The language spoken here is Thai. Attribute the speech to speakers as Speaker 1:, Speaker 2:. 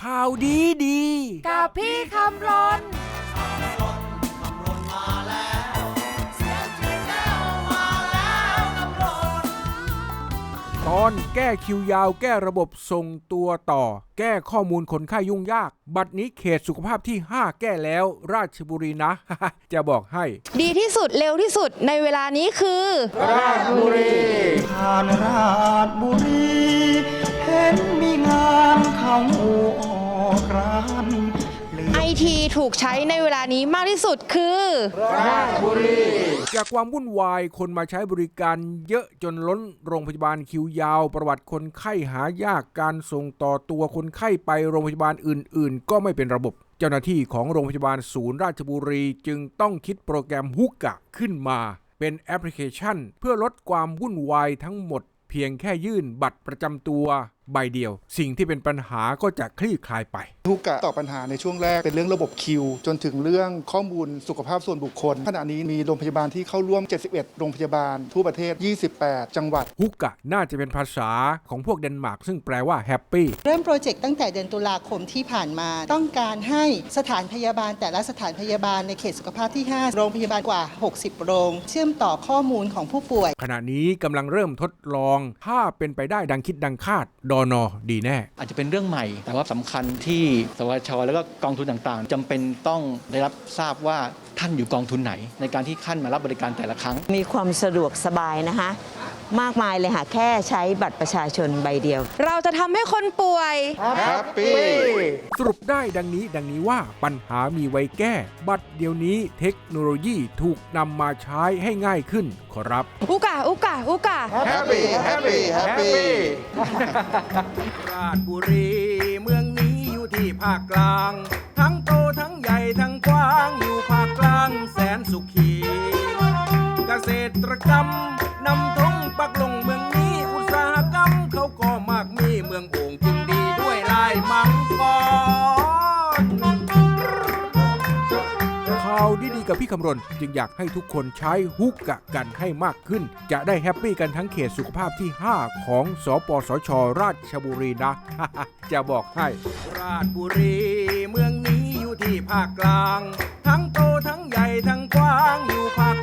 Speaker 1: ข่าวดีดี
Speaker 2: กับพี่คำรน
Speaker 1: ตอนแก้คิวยาวแก้ระบบส่งตัวต่อ แก้ข้อมูลคนไข้ยุ่งยาก บัตรนี้เขตสุขภาพที่ 5 แก้แล้วราชบุรีนะ จะบอกให้
Speaker 2: ดีที่สุดเร็วที่สุดในเวลานี้คือ
Speaker 3: ผ่านราชบุรี
Speaker 2: ถูกใช้ในเวลานี้มากที่สุดคือ ราชบุรี
Speaker 1: จากความวุ่นวายคนมาใช้บริการเยอะจนล้นโรงพยาบาลคิวยาว ประวัติคนไข้หายากการส่งต่อตัวคนไข้ไปโรงพยาบาลอื่น ๆ ก็ไม่เป็นระบบ เจ้าหน้าที่ของโรงพยาบาลศูนย์ราชบุรีจึงต้องคิดโปรแกรมฮุกกะขึ้นมา เป็นแอปพลิเคชัน เพื่อลดความวุ่นวายทั้งหมด เพียงแค่ยื่นบัตรประจำตัวใบเดียว สิ่งที่เป็นปัญหาก็จะคลี่คลายไป
Speaker 4: ทุกกะตอบปัญหาในช่วงแรกเป็นเรื่องระบบคิว จนถึงเรื่องข้อมูลสุขภาพส่วนบุคคล ขณะนี้มีโรงพยาบาลที่เข้าร่วม 71 โรงพยาบาล ทั่วประเทศ 28 จังหวัด
Speaker 1: ฮุกกะน่าจะเป็นภาษาของพวกเดนมาร์กซึ่งแปลว่าแฮปปี้
Speaker 5: เริ่มโปรเจกต์ตั้งแต่เดือนตุลาคมที่ผ่านมา ต้องการให้สถานพยาบาล แต่ละสถานพยาบาลในเขตสุขภาพที่ 5 โรงพยาบาลกว่า 60 โรง เชื่อมต่อข้อมูลของผู้ป่วย
Speaker 1: ขณะนี้กำลังเริ่มทดลองถ้าเป็นไปได้ดังคิดดังคาดดอนอดีแน่
Speaker 6: อาจจะเป็นเรื่องใหม่ แต่ว่าสำคัญที่สวชแล้วก็กองทุนต่างๆจำเป็นต้องได้รับทราบว่าท่านอยู่กองทุนไหน ในการที่ท่านมารับบริการแต่ละครั้ง
Speaker 7: มีความสะดวกสบายนะคะ มากมายเลยค่ะ แค่ใช้บัตรประชาชนใบเดียว
Speaker 2: เราจะทำให้คนป่วย
Speaker 1: สรุปได้ดังนี้ดังนี้ว่าปัญหามีไว้แก้ บัตรเดี๋ยวนี้เทคโนโลยีถูกนำมาใช้ให้ง่ายขึ้นขอรับ
Speaker 2: อุกาอุกาอุกา
Speaker 1: ราชบุรีเมืองนี้อยู่ที่ภาคกลาง ทั้งโตทั้งใหญ่ทั้งกว้างอยู่ภาคกลางแสนสุขี เกษตรกรรมนำทง โอ่งจึงดีด้วยลายมังกรข่าวดีๆกับพี่คำรณ จึงอยากให้ทุกคนใช้ฮุกกะกันให้มากขึ้น จะได้แฮปปี้กันทั้งเขตสุขภาพที่ 5 ของสปสช ราชบุรีนะ จะบอกให้ ราชบุรีเมืองนี้อยู่ที่ภาคกลาง ทั้งโตทั้งใหญ่ทั้งกว้างอยู่ภาค